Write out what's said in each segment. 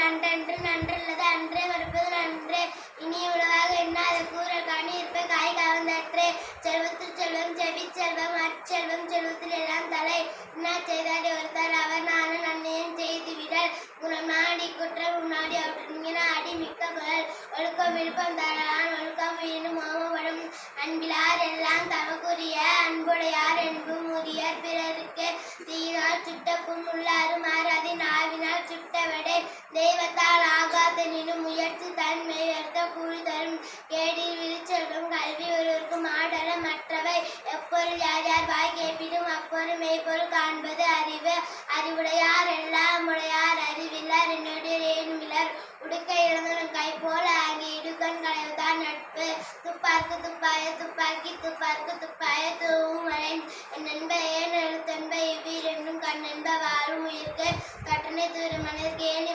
நன்றன்று நன்றல்லது அன்றே மறுப்பது நன்றே. இனி உலகாக எண்ணாத கூறல் காணி இருப்ப காய் கவர்ந்தற்றே. செல்வத்தில் செல்வம் செவி செல்வம் அச்செல்வம் செல்வத்தில் எல்லாம் தலை. என்ன செய்தாடி ஒருத்தர் அவர் நானும் நன்மையும் செய்து விடல். குணமாடி குற்றம் முன்னாடி அப்படிங்கிற அடி மிக்க குரல். ஒழுக்கம் விருப்பம் தரலான் ஒழுக்கம் வீணும் மோமப்படும் அன்பிலார் எல்லாம் தமக்குரிய அன்புடையார் என்பும் உரியர் பிறருக்கு. தீயினால் சுட்ட புண் தெய்வத்தால் ஆகாதனினும் முயற்சி தன்மை எடுத்த கூலி தரும் கேடில் விழிச்செல்வம் கல்வி ஒருவருக்கு மாடல மற்றவை எப்பொருள் யார் யார் வாய் கேட்பினும் அப்பொருள் மெய்ப்பொருள் காண்பது அறிவு. அறிவுடையார் எல்லாம் உடையார் அறிவில்லார் என்னுடைய ரேணுமிலர் உடுக்க இழந்தவன் கை போல அங்கே இடுக்கண் களைவுதான் நட்பு. துப்பாக்கு துப்பாய துப்பாக்கி துப்பாக்கு துப்பாய தூவும் மழை என் நண்ப ஏன் எழுத்தன்ப இவ்விரண்டும் கண் நண்ப வாழும் உயிர்க்கு. கட்டணை தூரும் மனதிற்கு ஏனி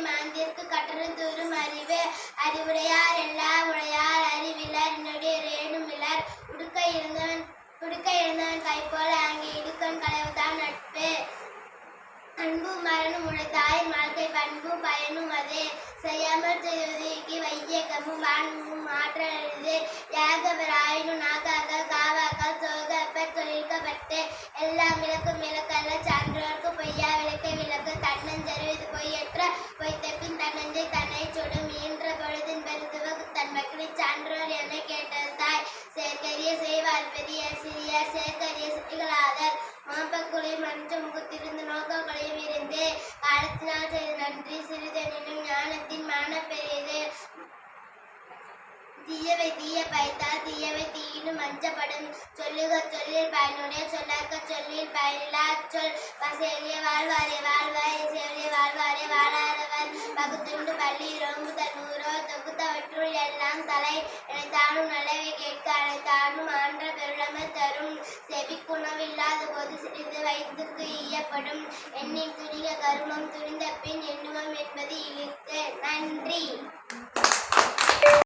அறிவுடையார் எல்லாம் உடையார் அறிவில்லார் என்னுடைய ரேணுமில்லார் உடுக்க இருந்தவன் உடுக்க இருந்தவன் கைப்போல அங்கே இடுக்கன் களைவுதான் நட்பு. அன்பு மரணம் உழைத்தாய் வாழ்க்கை பண்பும் பயனும் அதே. செய்யாமல் செய்வது வையக்கமும் வான்மும் யாக பெரிய சிறிய சேகரிய சக்திகளாதர் மாப்பக்குளையும் மஞ்சம் குத்திருந்து நோக்கங்களையும் இருந்து காலத்தினால் செய்த நன்றி சிறிதெனினும் ஞானத்தின் மான பெரியது தீயவை தீய பயத்தால் தீயவை தீயினும் மஞ்சப்படும் சொல்லுக சொல்லில் பயனுடைய சொல்லாக்க சொல்லில் பயனில்லா சொல் பசேலிய வாழ்வாரே வாழ்வாரே செவிலிய வாழ்வாரே வாழ் பகுத்துண்டு பள்ளி ரோம்பு தன்னூரோ தொகுத்தவற்றுள் எல்லாம் தலை தானும் நல்லவை கேட்க அனைத்தானும் ஆன்ற பெருளமை தரும். செவிக்குணவில்லாத போது சிறிது வயதுக்கு ஈயப்படும். எண்ணின் துணிக கருமம் துணிந்த பின் எண்ணுவம் என்பது இழுத்து. நன்றி.